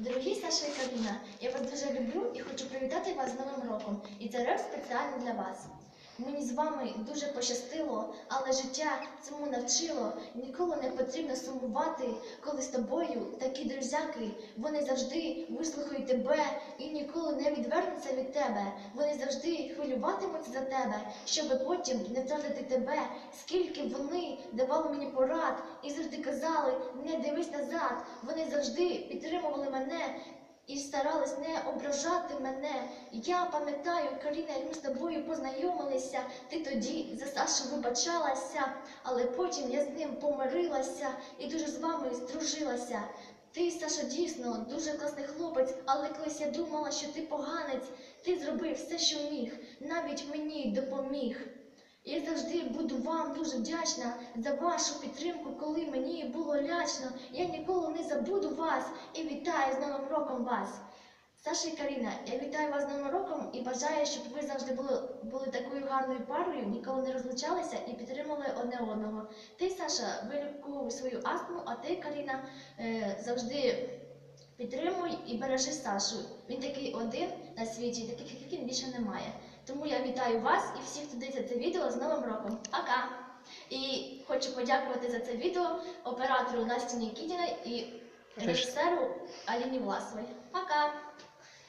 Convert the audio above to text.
Дорогі Саша і Каріна, я вас дуже люблю і хочу привітати вас з Новим роком. І це реп спеціально для вас. Мені з вами дуже пощастило, але життя цьому навчило. Ніколи не потрібно сумувати, коли з тобою такі друзяки. Вони завжди вислухають тебе і ніколи не відвернуться від тебе. Вони завжди хвилюватимуться за тебе, щоби потім не втратити тебе. Скільки вони давали мені порад і завжди казали, не дивись назад. Вони завжди підтримували мене і старались не ображати мене. Я пам'ятаю, Каріна, як ми з тобою познайомилися, ти тоді за Сашу вибачалася, але потім я з ним помирилася і дуже з вами здружилася. Ти, Саша, дійсно дуже класний хлопець, але колись я думала, що ти поганець. Ти зробив все, що міг, навіть мені допоміг. Я завжди буду вам дуже вдячна за вашу підтримку, коли мені було лячно. Я ніколи не забуду вас і вітаю з Новим роком вас. Саша і Каріна, я вітаю вас з Новим роком і бажаю, щоб ви завжди були, були такою гарною парою, ніколи не розлучалися і підтримували одне одного. Ти, Саша, вилікуй свою астму, а ти, Каріна, е, завжди підтримуй і бережи Сашу. Він такий один на світі, таких як він більше немає. Тому я вітаю вас і всіх, хто дивиться це відео з Новим роком. Пока! І хочу подякувати за це відео оператору Насті Нікітіна і режисеру Аліні Власовій. Пока!